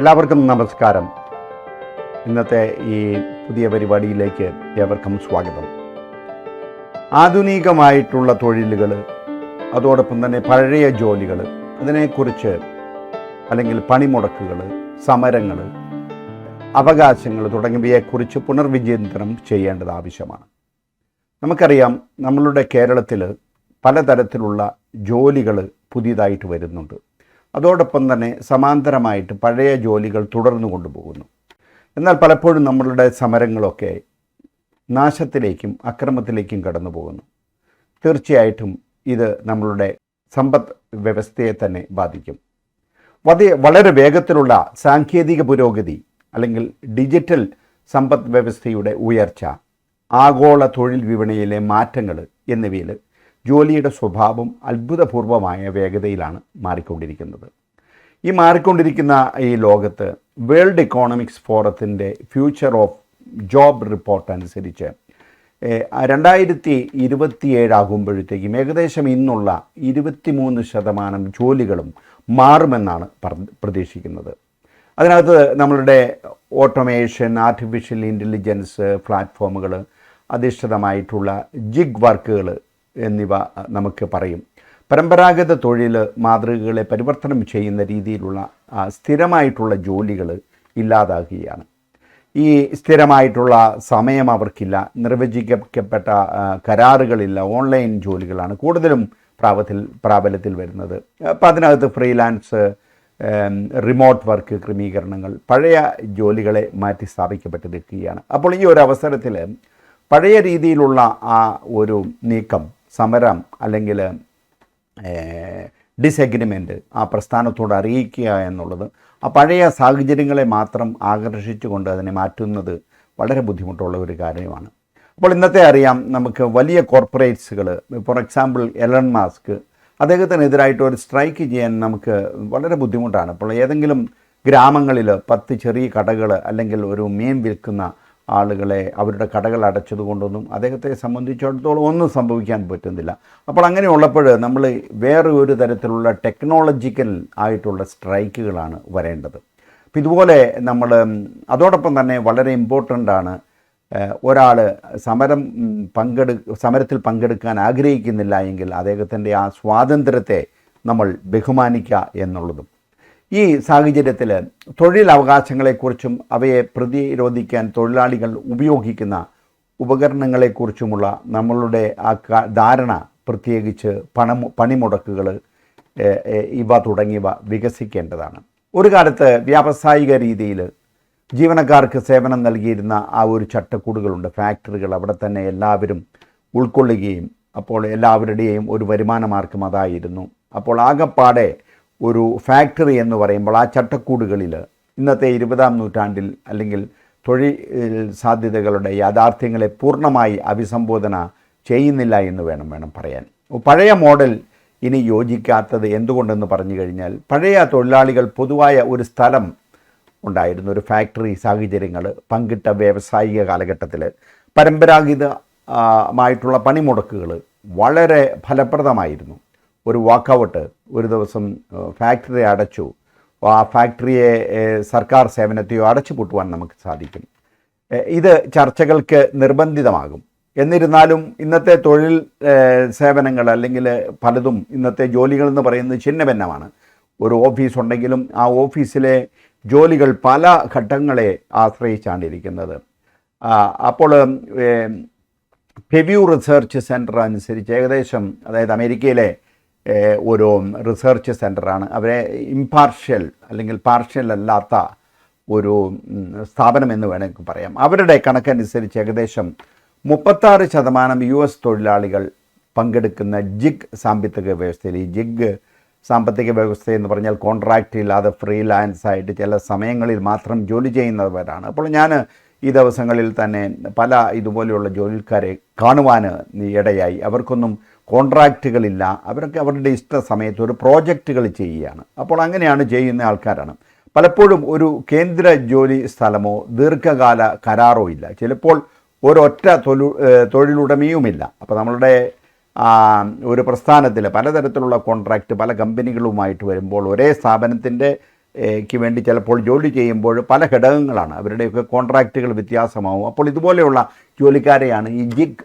എല്ലാവർക്കും നമസ്കാരം. ഇന്നത്തെ ഈ പുതിയ പരിപാടിയിലേക്ക് ഏവർക്കും സ്വാഗതം. ആധുനികമായിട്ടുള്ള തൊഴിലുകൾ അതോടൊപ്പം തന്നെ പഴയ ജോലികൾ അതിനെക്കുറിച്ച് അല്ലെങ്കിൽ പണിമുടക്കുകൾ സമരങ്ങൾ അവകാശങ്ങൾ തുടങ്ങിയവയെക്കുറിച്ച് പുനർവിചിന്തനം ചെയ്യേണ്ടത് ആവശ്യമാണ്. നമുക്കറിയാം നമ്മളുടെ കേരളത്തിൽ പലതരത്തിലുള്ള ജോലികൾ പുതിയതായിട്ട് വരുന്നുണ്ട്. അതോടൊപ്പം തന്നെ സമാന്തരമായിട്ട് പഴയ ജോലികൾ തുടർന്നു കൊണ്ടുപോകുന്നു. എന്നാൽ പലപ്പോഴും നമ്മളുടെ സമരങ്ങളൊക്കെ നാശത്തിലേക്കും അക്രമത്തിലേക്കും കടന്നു പോകുന്നു തീർച്ചയായിട്ടും ഇത് നമ്മളുടെ സമ്പദ് വ്യവസ്ഥയെ തന്നെ ബാധിക്കും. വളരെ വേഗത്തിലുള്ള സാങ്കേതിക പുരോഗതി അല്ലെങ്കിൽ ഡിജിറ്റൽ സമ്പദ് വ്യവസ്ഥയുടെ ഉയർച്ച ആഗോള തൊഴിൽ വിപണിയിലെ മാറ്റങ്ങൾ എന്നിവയിൽ ജോലിയുടെ സ്വഭാവം അത്ഭുതപൂർവമായ വേഗതയിലാണ് മാറിക്കൊണ്ടിരിക്കുന്നത്. ഈ മാറിക്കൊണ്ടിരിക്കുന്ന ഈ ലോകത്ത് വേൾഡ് ഇക്കോണമിക്സ് ഫോറത്തിന്റെ ഫ്യൂച്ചർ ഓഫ് ജോബ് റിപ്പോർട്ട് അനുസരിച്ച് രണ്ടായിരത്തി ഇരുപത്തിയേഴാകുമ്പോഴത്തേക്കും ഏകദേശം ഇന്നുള്ള ഇരുപത്തിമൂന്ന് ശതമാനം ജോലികളും മാറുമെന്നാണ് പ്രതീക്ഷിക്കുന്നത്. അതിനകത്ത് നമ്മളുടെ ഓട്ടോമേഷൻ ആർട്ടിഫിഷ്യൽ ഇന്റലിജൻസ് പ്ലാറ്റ്ഫോമുകൾ അധിഷ്ഠിതമായിട്ടുള്ള ജിഗ് വർക്കുകൾ എന്നിവ നമുക്ക് പറയും. പരമ്പരാഗത തൊഴിൽ മാതൃകകളെ പരിവർത്തനം ചെയ്യുന്ന രീതിയിലുള്ള സ്ഥിരമായിട്ടുള്ള ജോലികൾ ഇല്ലാതാകുകയാണ്. ഈ സ്ഥിരമായിട്ടുള്ള സമയം അവർക്കില്ല നിർവചിക്കപ്പെട്ട കരാറുകളില്ല ഓൺലൈൻ ജോലികളാണ് കൂടുതലും പ്രാബത്തിൽ പ്രാബല്യത്തിൽ വരുന്നത്. അപ്പം അതിനകത്ത് ഫ്രീലാൻസ് റിമോട്ട് വർക്ക് ക്രമീകരണങ്ങൾ പഴയ ജോലികളെ മാറ്റി സ്ഥാപിക്കപ്പെട്ട് നിൽക്കുകയാണ് അപ്പോൾ ഈ ഒരു അവസരത്തിൽ പഴയ രീതിയിലുള്ള ആ ഒരു നീക്കം സമരം അല്ലെങ്കിൽ ഡിസഗ്രിമെന്റ് ആ പ്രസ്ഥാനത്തോട് അറിയിക്കുക എന്നുള്ളത് ആ പഴയ സാഹചര്യങ്ങളെ മാത്രം ആകർഷിച്ചുകൊണ്ട് അതിനെ മാറ്റുന്നത് വളരെ ബുദ്ധിമുട്ടുള്ള ഒരു കാര്യമാണ്. അപ്പോൾ ഇന്നത്തെ അറിയാം നമുക്ക് വലിയ കോർപ്പറേറ്റ്സുകൾ ഫോർ എക്സാമ്പിൾ എലൺ മാസ്ക് അദ്ദേഹത്തിനെതിരായിട്ട് ഒരു സ്ട്രൈക്ക് ചെയ്യാൻ നമുക്ക് വളരെ ബുദ്ധിമുട്ടാണ്. അപ്പോൾ ഏതെങ്കിലും ഗ്രാമങ്ങളിൽ പത്ത് ചെറിയ കടകൾ അല്ലെങ്കിൽ ഒരു മീൻ വിൽക്കുന്ന ആളുകളെ അവരുടെ കടകൾ അടച്ചതുകൊണ്ടൊന്നും അദ്ദേഹത്തെ സംബന്ധിച്ചിടത്തോളം ഒന്നും സംഭവിക്കാൻ പറ്റുന്നില്ല. അപ്പോൾ അങ്ങനെ ഉള്ളപ്പോൾ നമ്മൾ വേറെ ഒരു തരത്തിലുള്ള ടെക്നോളജിക്കൽ ആയിട്ടുള്ള സ്ട്രൈക്കുകളാണ് വരേണ്ടത്. അപ്പം ഇതുപോലെ നമ്മൾ അതോടൊപ്പം തന്നെ വളരെ ഇമ്പോർട്ടന്റ് ആണ് ഒരാൾ സമരം പങ്കെടു സമരത്തിൽ പങ്കെടുക്കാൻ ആഗ്രഹിക്കുന്നില്ല എങ്കിൽ അദ്ദേഹത്തിന്റെ ആ സ്വാതന്ത്ര്യത്തെ നമ്മൾ ബഹുമാനിക്കുക എന്നുള്ളതും. ഈ സാഹചര്യത്തിൽ തൊഴിലവകാശങ്ങളെക്കുറിച്ചും അവയെ പ്രതിരോധിക്കാൻ തൊഴിലാളികൾ ഉപയോഗിക്കുന്ന ഉപകരണങ്ങളെക്കുറിച്ചുമുള്ള നമ്മളുടെ ആ ധാരണ പ്രത്യേകിച്ച് പണം പണിമുടക്കുകൾ ഇവ തുടങ്ങിയവ വികസിക്കേണ്ടതാണ്. ഒരു കാലത്ത് വ്യാവസായിക രീതിയിൽ ജീവനക്കാർക്ക് സേവനം നൽകിയിരുന്ന ആ ഒരു ചട്ടക്കൂടുകളുണ്ട്. ഫാക്ടറികൾ അവിടെ തന്നെ എല്ലാവരും ഉൾക്കൊള്ളുകയും അപ്പോൾ എല്ലാവരുടെയും ഒരു വരുമാന മാർഗം അതായിരുന്നു. അപ്പോൾ ആകപ്പാടെ ഒരു ഫാക്ടറി എന്ന് പറയുമ്പോൾ ആ ചട്ടക്കൂടുകളിൽ ഇന്നത്തെ ഇരുപതാം നൂറ്റാണ്ടിൽ അല്ലെങ്കിൽ തൊഴിൽ സാധ്യതകളുടെ യാഥാർത്ഥ്യങ്ങളെ പൂർണമായി അഭിസംബോധന ചെയ്യുന്നില്ല എന്ന് വേണം വേണം പറയാൻ. പഴയ മോഡൽ ഇനി യോജിക്കാത്തത് എന്തുകൊണ്ടെന്ന് പറഞ്ഞു കഴിഞ്ഞാൽ പഴയ തൊഴിലാളികൾ പൊതുവായ ഒരു സ്ഥലം ഉണ്ടായിരുന്നു ഒരു ഫാക്ടറി സാഹചര്യങ്ങൾ പങ്കിട്ട വ്യാവസായിക കാലഘട്ടത്തിൽ. പരമ്പരാഗതമായിട്ടുള്ള പണിമുടക്കുകൾ വളരെ ഫലപ്രദമായിരുന്നു. ഒരു വാക്കൗട്ട് ഒരു ദിവസം ഫാക്ടറി അടച്ചു. ആ ഫാക്ടറിയെ സർക്കാർ സേവനത്തെയോ അടച്ചു പൂട്ടുവാൻ നമുക്ക് സാധിക്കും. ഇത് ചർച്ചകൾക്ക് നിർബന്ധിതമാകും. എന്നിരുന്നാലും ഇന്നത്തെ തൊഴിൽ സേവനങ്ങൾ അല്ലെങ്കിൽ പലതും ഇന്നത്തെ ജോലികൾ എന്ന് പറയുന്നത് ചിന്ന ഭിന്നമാണ് ഒരു ഓഫീസ് ഉണ്ടെങ്കിലും ആ ഓഫീസിലെ ജോലികൾ പല ഘട്ടങ്ങളെ ആശ്രയിച്ചാണ് ഇരിക്കുന്നത് അപ്പോൾ ഫെവ്യൂ റിസർച്ച് സെന്റർ അനുസരിച്ച് ഏകദേശം അതായത് അമേരിക്കയിലെ ഒരു റിസർച്ച് സെന്ററാണ് അവരെ ഇംപാർഷ്യൽ അല്ലെങ്കിൽ പാർഷ്യൽ അല്ലാത്ത ഒരു സ്ഥാപനം എന്ന് വേണമെങ്കിൽ പറയാം. അവരുടെ കണക്കനുസരിച്ച് ഏകദേശം മുപ്പത്താറ് ശതമാനം യു എസ് തൊഴിലാളികൾ പങ്കെടുക്കുന്ന ജിഗ് സാമ്പത്തിക വ്യവസ്ഥയിൽ. ഈ ജിഗ് സാമ്പത്തിക വ്യവസ്ഥ എന്ന് പറഞ്ഞാൽ കോൺട്രാക്റ്റ് ഇല്ലാതെ ഫ്രീലാൻസ് ആയിട്ട് ചില സമയങ്ങളിൽ മാത്രം ജോലി ചെയ്യുന്നവരാണ്. അപ്പോൾ ഞാൻ ഈ ദിവസങ്ങളിൽ തന്നെ പല ഇതുപോലെയുള്ള ജോലിക്കാരെ കാണുവാൻ ഇടയായി. അവർക്കൊന്നും കോൺട്രാക്റ്റുകളില്ല. അവരൊക്കെ അവരുടെ ഇഷ്ട സമയത്ത് ഒരു പ്രോജക്റ്റുകൾ ചെയ്യുകയാണ്. അപ്പോൾ അങ്ങനെയാണ് ചെയ്യുന്ന ആൾക്കാരാണ്. പലപ്പോഴും ഒരു കേന്ദ്ര ജോലി സ്ഥലമോ ദീർഘകാല കരാറോ ഇല്ല. ചിലപ്പോൾ ഒരൊറ്റ തൊഴിൽ തൊഴിലുടമയുമില്ല. അപ്പോൾ നമ്മളുടെ ഒരു പ്രസ്ഥാനത്തിൽ പലതരത്തിലുള്ള കോൺട്രാക്റ്റ് പല കമ്പനികളുമായിട്ട് വരുമ്പോൾ ഒരേ സ്ഥാപനത്തിന്റെ ക്ക് വേണ്ടി ചിലപ്പോൾ ജോലി ചെയ്യുമ്പോൾ പല ഘടകങ്ങളാണ്. അവരുടെയൊക്കെ കോൺട്രാക്റ്റുകൾ വ്യത്യാസമാവും. അപ്പോൾ ഇതുപോലെയുള്ള ജോലിക്കാരെയാണ് ഈ ജിഗ്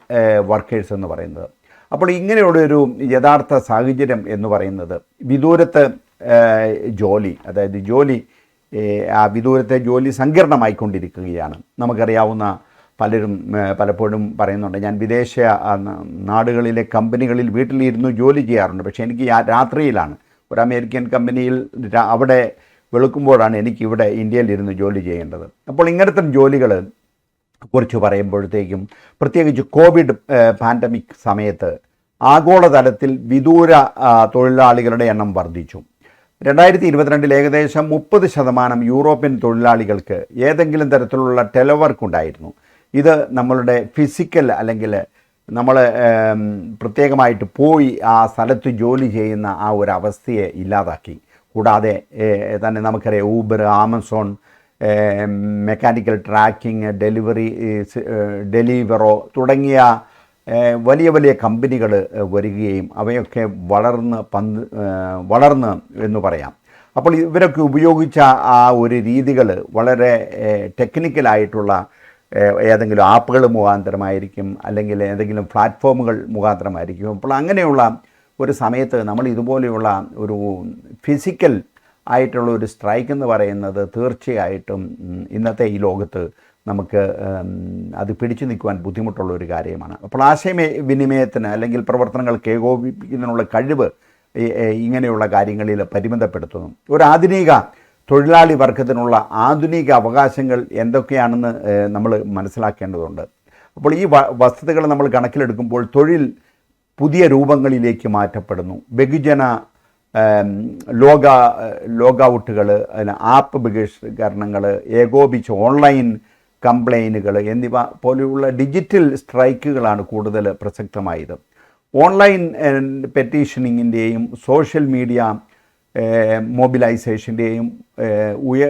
വർക്കേഴ്സ് എന്ന് പറയുന്നത്. അപ്പോൾ ഇങ്ങനെയുള്ളൊരു യഥാർത്ഥ സാഹചര്യം എന്ന് പറയുന്നത് വിദൂരത്ത് ജോലി അതായത് ജോലി ആ വിദൂരത്തെ ജോലി സങ്കീർണമായിക്കൊണ്ടിരിക്കുകയാണ്. നമുക്കറിയാവുന്ന പലരും പലപ്പോഴും പറയുന്നുണ്ട് ഞാൻ വിദേശ നാടുകളിലെ കമ്പനികളിൽ വീട്ടിലിരുന്ന് ജോലി ചെയ്യാറുണ്ട്. പക്ഷേ എനിക്ക് രാത്രിയിലാണ്. ഒരു അമേരിക്കൻ കമ്പനിയിൽ അവിടെ വെളുക്കുമ്പോഴാണ് എനിക്ക് ഇവിടെ ഇന്ത്യയിൽ ഇരുന്ന് ജോലി ചെയ്യേണ്ടത്. അപ്പോൾ ഇങ്ങനത്തെ ജോലികൾ കുറിച്ച് പറയുമ്പോഴത്തേക്കും പ്രത്യേകിച്ച് കോവിഡ് പാൻഡമിക് സമയത്ത് ആഗോളതലത്തിൽ വിദൂര തൊഴിലാളികളുടെ എണ്ണം വർദ്ധിച്ചു. രണ്ടായിരത്തി ഇരുപത്തിരണ്ടിൽ ഏകദേശം മുപ്പത് ശതമാനം യൂറോപ്യൻ തൊഴിലാളികൾക്ക് ഏതെങ്കിലും തരത്തിലുള്ള ടെലവർക്ക് ഉണ്ടായിരുന്നു. ഇത് നമ്മളുടെ ഫിസിക്കൽ അല്ലെങ്കിൽ നമ്മൾ പ്രത്യേകമായിട്ട് പോയി ആ സ്ഥലത്ത് ജോലി ചെയ്യുന്ന ആ ഒരു അവസ്ഥയെ ഇല്ലാതാക്കി. കൂടാതെ തന്നെ നമുക്കറിയാം Uber Amazon mechanical tracking delivery Deliveroo തുടങ്ങിയ വലിയ വലിയ കമ്പനികൾ വരികയും അവയൊക്കെ വളർന്ന് പന്ത് വളർന്ന് എന്ന് പറയാം. അപ്പോൾ ഇവരൊക്കെ ഉപയോഗിച്ച ആ ഒരു രീതികൾ വളരെ ടെക്നിക്കലായിട്ടുള്ള ഏതെങ്കിലും ആപ്പുകൾ മുഖാന്തരമായിരിക്കും അല്ലെങ്കിൽ ഏതെങ്കിലും പ്ലാറ്റ്ഫോമുകൾ മുഖാന്തരമായിരിക്കും. അപ്പോൾ അങ്ങനെയുള്ള ഒരു സമയത്ത് നമ്മൾ ഇതുപോലെയുള്ള ഒരു ഫിസിക്കൽ ആയിട്ടുള്ള ഒരു സ്ട്രൈക്ക് എന്ന് പറയുന്നത് തീർച്ചയായിട്ടും ഇന്നത്തെ ഈ ലോകത്ത് നമുക്ക് അത് പിടിച്ചു നിൽക്കുവാൻ ബുദ്ധിമുട്ടുള്ള ഒരു കാര്യമാണ്. അപ്പോൾ ആശയ വിനിമയത്തിന് അല്ലെങ്കിൽ പ്രവർത്തനങ്ങൾക്ക് ഏകോപിപ്പിക്കുന്നതിനുള്ള കഴിവ് ഇങ്ങനെയുള്ള കാര്യങ്ങളിൽ പരിമിതപ്പെടുത്തുന്നു. ഒരു ആധുനിക തൊഴിലാളി വർഗത്തിനുള്ള ആധുനിക അവകാശങ്ങൾ എന്തൊക്കെയാണെന്ന് നമ്മൾ മനസ്സിലാക്കേണ്ടതുണ്ട്. അപ്പോൾ ഈ വസ്തുതകൾ നമ്മൾ കണക്കിലെടുക്കുമ്പോൾ തൊഴിൽ പുതിയ രൂപങ്ങളിലേക്ക് മാറ്റപ്പെടുന്നു. ബഹുജന ലോക ലോഗൗട്ടുകൾ ആപ്പ് ബഹിഷ്കരണങ്ങൾ ഏകോപിച്ച് ഓൺലൈൻ കംപ്ലൈനുകൾ എന്നിവ പോലെയുള്ള ഡിജിറ്റൽ സ്ട്രൈക്കുകളാണ് കൂടുതൽ പ്രസക്തമായത്. ഓൺലൈൻ പെറ്റീഷനിങ്ങിന്റെയും സോഷ്യൽ മീഡിയ മൊബിലൈസേഷന്റെയും ഉയ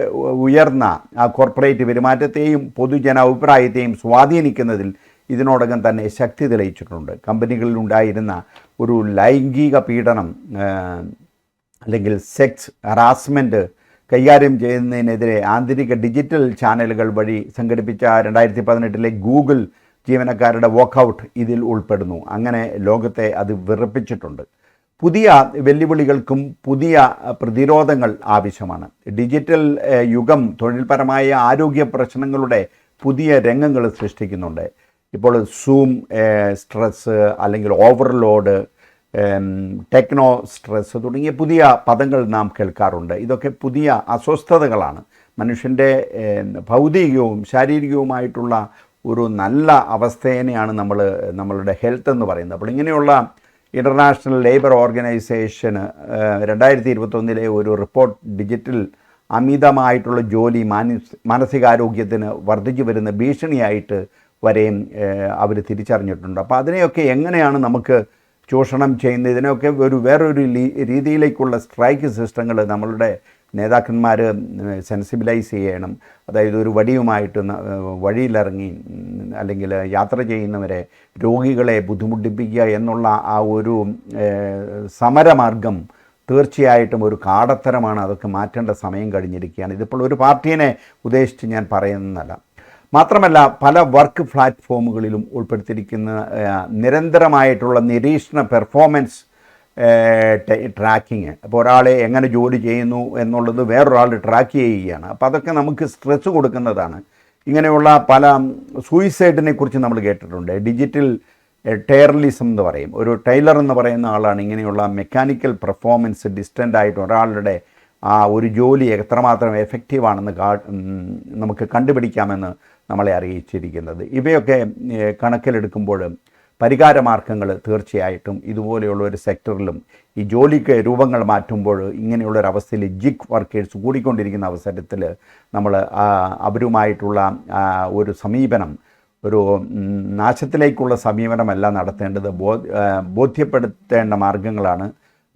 ഉയർന്ന ആ കോർപ്പറേറ്റ് പെരുമാറ്റത്തെയും പൊതുജന അഭിപ്രായത്തെയും സ്വാധീനിക്കുന്നതിൽ ഇതിനോടകം തന്നെ ശക്തി തെളിയിച്ചിട്ടുണ്ട്. കമ്പനികളിൽ ഉണ്ടായിരുന്ന ഒരു ലൈംഗിക പീഡനം അല്ലെങ്കിൽ സെക്സ് ഹറാസ്മെന്റ് കൈകാര്യം ചെയ്യുന്നതിനെതിരെ ആന്തരിക ഡിജിറ്റൽ ചാനലുകൾ വഴി സംഘടിപ്പിച്ച രണ്ടായിരത്തി പതിനെട്ടിലെ ഗൂഗിൾ ജീവനക്കാരുടെ വോക്കൗട്ട് ഇതിൽ ഉൾപ്പെടുന്നു. അങ്ങനെ ലോകത്തെ അത് വിറപ്പിച്ചിട്ടുണ്ട്. പുതിയ വെല്ലുവിളികൾക്കും പുതിയ പ്രതിരോധങ്ങൾ ആവശ്യമാണ്. ഡിജിറ്റൽ യുഗം തൊഴിൽപരമായ ആരോഗ്യ പ്രശ്നങ്ങളുടെ പുതിയ രംഗങ്ങൾ സൃഷ്ടിക്കുന്നുണ്ട്. ഇപ്പോൾ സൂം സ്ട്രെസ് അല്ലെങ്കിൽ ഓവർലോഡ് ടെക്നോ സ്ട്രെസ് തുടങ്ങിയ പുതിയ പദങ്ങൾ നാം കേൾക്കാറുണ്ട്. ഇതൊക്കെ പുതിയ അസ്വസ്ഥതകളാണ്. മനുഷ്യന്റെ ഭൗതികവും ശാരീരികവുമായിട്ടുള്ള ഒരു നല്ല അവസ്ഥേനെയാണ് നമ്മൾ നമ്മളുടെ ഹെൽത്ത് എന്ന് പറയുന്നത്. അപ്പോൾ ഇങ്ങനെയുള്ള ഇന്റർനാഷണൽ ലേബർ ഓർഗനൈസേഷന് രണ്ടായിരത്തി ഇരുപത്തൊന്നിലെ ഒരു റിപ്പോർട്ട് ഡിജിറ്റൽ അമിതമായിട്ടുള്ള ജോലി മാനസ് മാനസികാരോഗ്യത്തിന് വർദ്ധിച്ചു വരുന്ന ഭീഷണിയായിട്ട് വരെയും അവർ തിരിച്ചറിഞ്ഞിട്ടുണ്ട്. അപ്പോൾ അതിനെയൊക്കെ എങ്ങനെയാണ് നമുക്ക് ചൂഷണം ചെയ്യുന്ന ഇതിനൊക്കെ ഒരു വേറൊരു രീതിയിലേക്കുള്ള സ്ട്രൈക്ക് സിസ്റ്റങ്ങൾ നമ്മളുടെ നേതാക്കന്മാർ സെൻസിബിലൈസ് ചെയ്യണം. അതായത് ഒരു വടിയുമായിട്ട് വഴിയിലിറങ്ങി അല്ലെങ്കിൽ യാത്ര ചെയ്യുന്നവരെ രോഗികളെ ബുദ്ധിമുട്ടിപ്പിക്കുക എന്നുള്ള ആ ഒരു സമരമാർഗം തീർച്ചയായിട്ടും ഒരു കാടത്തരമാണ്. അതൊക്കെ മാറ്റേണ്ട സമയം കഴിഞ്ഞിരിക്കുകയാണ്. ഇതിപ്പോൾ ഒരു പാർട്ടീനെ ഉദ്ദേശിച്ച് ഞാൻ പറയുന്നതല്ല. മാത്രമല്ല പല വർക്ക് പ്ലാറ്റ്ഫോമുകളിലും ഉൾപ്പെടുത്തിയിരിക്കുന്ന നിരന്തരമായിട്ടുള്ള നിരീക്ഷണ പെർഫോമൻസ് ട്രാക്കിങ്. അപ്പോൾ ഒരാളെ എങ്ങനെ ജോലി ചെയ്യുന്നു എന്നുള്ളത് വേറൊരാൾ ട്രാക്ക് ചെയ്യുകയാണ്. അപ്പോൾ അതൊക്കെ നമുക്ക് സ്ട്രെസ് കൊടുക്കുന്നതാണ്. ഇങ്ങനെയുള്ള പല സൂയിസൈഡിനെ കുറിച്ച് നമ്മൾ കേട്ടിട്ടുണ്ട്. ഡിജിറ്റൽ ടയർലിസം എന്ന് പറയും. ഒരു ടൈലർ എന്ന് പറയുന്ന ആളാണ് ഇങ്ങനെയുള്ള മെക്കാനിക്കൽ പെർഫോമൻസ് ഡിസ്റ്റന്റ് ആയിട്ട് ഒരാളുടെ ആ ഒരു ജോലി എത്രമാത്രം എഫക്റ്റീവാണെന്ന് കാ നമുക്ക് കണ്ടുപിടിക്കാമെന്ന് നമ്മളെ അറിയിച്ചിരിക്കുന്നത്. ഇവയൊക്കെ കണക്കിലെടുക്കുമ്പോൾ പരിഹാരമാർഗങ്ങൾ തീർച്ചയായിട്ടും ഇതുപോലെയുള്ള ഒരു സെക്ടറിലും ഈ ജോലിക്ക് രൂപങ്ങൾ മാറ്റുമ്പോൾ ഇങ്ങനെയുള്ള ഒരു അവസ്ഥയിൽ ജിഗ് വർക്കേഴ്സ് കൂടിക്കൊണ്ടിരിക്കുന്ന അവസരത്തിൽ നമ്മൾ അവരുമായിട്ടുള്ള ഒരു സമീപനം ഒരു നാശത്തിലേക്കുള്ള സമീപനമല്ല നടത്തേണ്ടത്. ബോധ്യപ്പെടുത്തേണ്ട മാർഗങ്ങളാണ്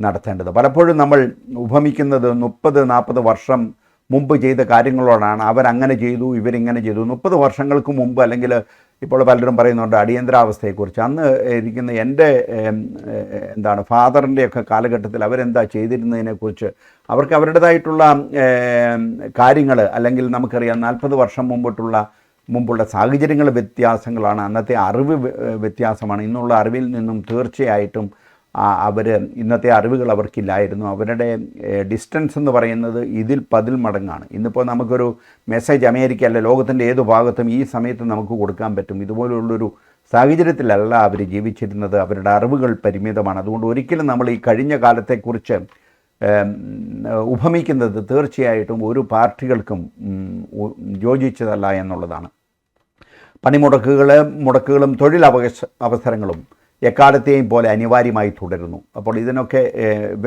നടത്തേണ്ടത്. പലപ്പോഴും നമ്മൾ ഉപമിക്കുന്നത് മുപ്പത് നാൽപ്പത് വർഷം മുമ്പ് ചെയ്ത കാര്യങ്ങളോടാണ്. അവരങ്ങനെ ചെയ്തു ഇവരിങ്ങനെ ചെയ്തു. മുപ്പത് വർഷങ്ങൾക്ക് മുമ്പ് അല്ലെങ്കിൽ ഇപ്പോൾ പലരും പറയുന്നുണ്ട് അടിയന്തരാവസ്ഥയെക്കുറിച്ച്. അന്ന് ഇരിക്കുന്ന എന്റെ എന്താണ് ഫാദറിന്റെയൊക്കെ കാലഘട്ടത്തിൽ അവരെന്താ ചെയ്തിരുന്നതിനെക്കുറിച്ച് അവർക്ക് അവരുടേതായിട്ടുള്ള കാര്യങ്ങൾ അല്ലെങ്കിൽ നമുക്കറിയാം നാൽപ്പത് വർഷം മുമ്പോട്ടുള്ള മുമ്പുള്ള സാഹചര്യങ്ങൾ വ്യത്യാസങ്ങളാണ്. അന്നത്തെ അറിവ് വ്യ- വ്യത്യാസമാണ്. ഇന്നുള്ള അറിവിൽ നിന്നും തീർച്ചയായിട്ടും അവർ ഇന്നത്തെ അറിവുകൾ അവർക്കില്ലായിരുന്നു. അവരുടെ ഡിസ്റ്റൻസ് എന്ന് പറയുന്നത് ഇതിൽ പതിൽ മടങ്ങാണ്. ഇന്നിപ്പോൾ നമുക്കൊരു മെസ്സേജ് അമേരിക്ക അല്ല ലോകത്തിന്റെ ഏത് ഭാഗത്തും ഈ സമയത്ത് നമുക്ക് കൊടുക്കാൻ പറ്റും. ഇതുപോലുള്ളൊരു സാഹചര്യത്തിലല്ല അവർ ജീവിച്ചിരുന്നത്. അവരുടെ അറിവുകൾ പരിമിതമാണ്. അതുകൊണ്ട് ഒരിക്കലും നമ്മൾ ഈ കഴിഞ്ഞ കാലത്തെക്കുറിച്ച് ഉപമിക്കുന്നത് തീർച്ചയായിട്ടും ഒരു പാർട്ടികൾക്കും യോജിച്ചതല്ല എന്നുള്ളതാണ്. പണിമുടക്കുകൾ മുടക്കുകളും തൊഴിലവകാശ അവസരങ്ങളും എക്കാലത്തെയും പോലെ അനിവാര്യമായി തുടരുന്നു. അപ്പോൾ ഇതിനൊക്കെ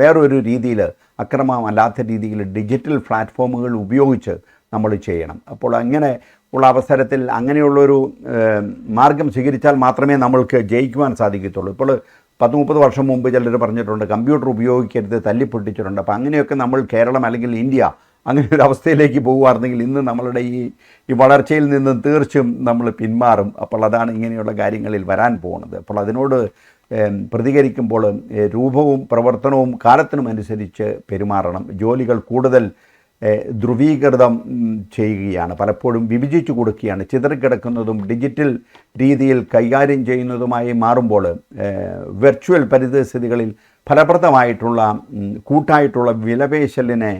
വേറൊരു രീതിയിൽ അക്രമമല്ലാത്ത രീതിയിൽ ഡിജിറ്റൽ പ്ലാറ്റ്ഫോമുകൾ ഉപയോഗിച്ച് നമ്മൾ ചെയ്യണം. അപ്പോൾ അങ്ങനെ ഉള്ള അവസരത്തിൽ അങ്ങനെയുള്ളൊരു മാർഗം സ്വീകരിച്ചാൽ മാത്രമേ നമ്മൾക്ക് ജയിക്കുവാൻ സാധിക്കത്തുള്ളൂ. ഇപ്പോൾ പത്ത് മുപ്പത് വർഷം മുമ്പ് ചിലർ പറഞ്ഞിട്ടുണ്ട് കമ്പ്യൂട്ടർ ഉപയോഗിക്കരുത് തല്ലിപ്പൊട്ടിച്ചിട്ടുണ്ട്. അപ്പോൾ അങ്ങനെയൊക്കെ നമ്മൾ കേരളം അല്ലെങ്കിൽ ഇന്ത്യ അങ്ങനെ ഒരു അവസ്ഥയിലേക്ക് പോകുവായിരുന്നെങ്കിൽ ഇന്ന് നമ്മളുടെ ഈ ഈ വളർച്ചയിൽ നിന്നും തീർച്ചയും നമ്മൾ പിന്മാറും. അപ്പോൾ അതാണ് ഇങ്ങനെയുള്ള കാര്യങ്ങളിൽ വരാൻ പോകുന്നത് അപ്പോൾ അതിനോട് പ്രതികരിക്കുമ്പോൾ രൂപവും പ്രവർത്തനവും കാലത്തിനും അനുസരിച്ച് പെരുമാറണം. ജോലികൾ കൂടുതൽ ധ്രുവീകൃതം ചെയ്യുകയാണ്. പലപ്പോഴും വിഭജിച്ചു കൊടുക്കുകയാണ്. ചിതറിക്കിടക്കുന്നതും ഡിജിറ്റൽ രീതിയിൽ കൈകാര്യം ചെയ്യുന്നതുമായി മാറുമ്പോൾ വെർച്വൽ പരിതസ്ഥിതികളിൽ ഫലപ്രദമായിട്ടുള്ള കൂട്ടായിട്ടുള്ള വിലപേശലിനെ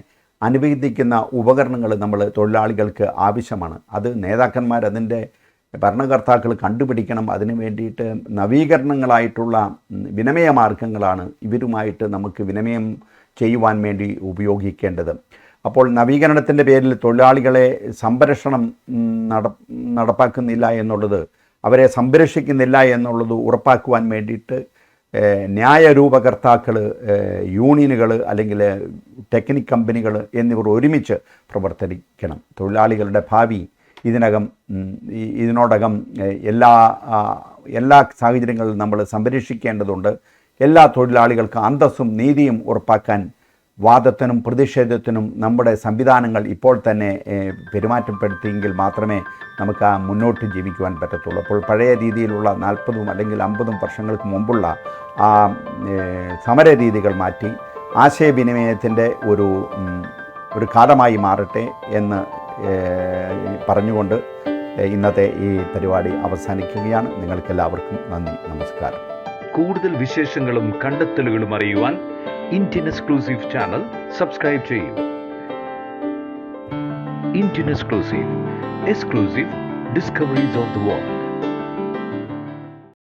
അനുവദിക്കുന്ന ഉപകരണങ്ങൾ നമ്മൾ തൊഴിലാളികൾക്ക് ആവശ്യമാണ്. അത് നേതാക്കന്മാർ അതിന്റെ ഭരണകർത്താക്കൾ കണ്ടുപിടിക്കണം. അതിന് വേണ്ടിയിട്ട് നവീകരണങ്ങളായിട്ടുള്ള വിനിമയ മാർഗങ്ങളാണ് ഇവരുമായിട്ട് നമുക്ക് വിനിമയം ചെയ്യുവാൻ വേണ്ടി ഉപയോഗിക്കേണ്ടത്. അപ്പോൾ നവീകരണത്തിന്റെ പേരിൽ തൊഴിലാളികളെ സംരക്ഷണം നട നടപ്പാക്കുന്നില്ല എന്നുള്ളത് അവരെ സംരക്ഷിക്കുന്നില്ല എന്നുള്ളത് ഉറപ്പാക്കുവാൻ വേണ്ടിയിട്ട് ന്യായരൂപകർത്താക്കൾ യൂണിയനുകൾ അല്ലെങ്കിൽ ടെക്നിക് കമ്പനികൾ എന്നിവർ ഒരുമിച്ച് പ്രവർത്തിക്കണം. തൊഴിലാളികളുടെ ഭാവി ഇതിനകം ഇതിനോടകം എല്ലാ എല്ലാ സാഹചര്യങ്ങളിലും നമ്മൾ സംരക്ഷിക്കേണ്ടതുണ്ട്. എല്ലാ തൊഴിലാളികൾക്കും അന്തസ്സും നീതിയും ഉറപ്പാക്കാൻ വാദത്തിനും പ്രതിഷേധത്തിനും നമ്മുടെ സംവിധാനങ്ങൾ ഇപ്പോൾ തന്നെ പെരുമാറ്റപ്പെടുത്തിയെങ്കിൽ മാത്രമേ നമുക്ക് ആ മുന്നോട്ട് ജീവിക്കുവാൻ പറ്റത്തുള്ളൂ. അപ്പോൾ പഴയ രീതിയിലുള്ള നാൽപ്പതും അല്ലെങ്കിൽ അമ്പതും വർഷങ്ങൾക്ക് മുമ്പുള്ള ആ സമര രീതികൾ മാറ്റി ആശയവിനിമയത്തിന്റെ ഒരു ഒരു കാലമായി മാറട്ടെ എന്ന് പറഞ്ഞുകൊണ്ട് ഇന്നത്തെ ഈ പരിപാടി അവസാനിക്കുകയാണ്. നിങ്ങൾക്കെല്ലാവർക്കും നന്ദി നമസ്കാരം. കൂടുതൽ വിശേഷങ്ങളും കണ്ടെത്തലുകളും അറിയുവാൻ ഇന്ത്യൻ എക്സ്ക്ലൂസീവ് ചാനൽ സബ്സ്ക്രൈബ് ചെയ്യൂ Indian exclusive exclusive discoveries of the world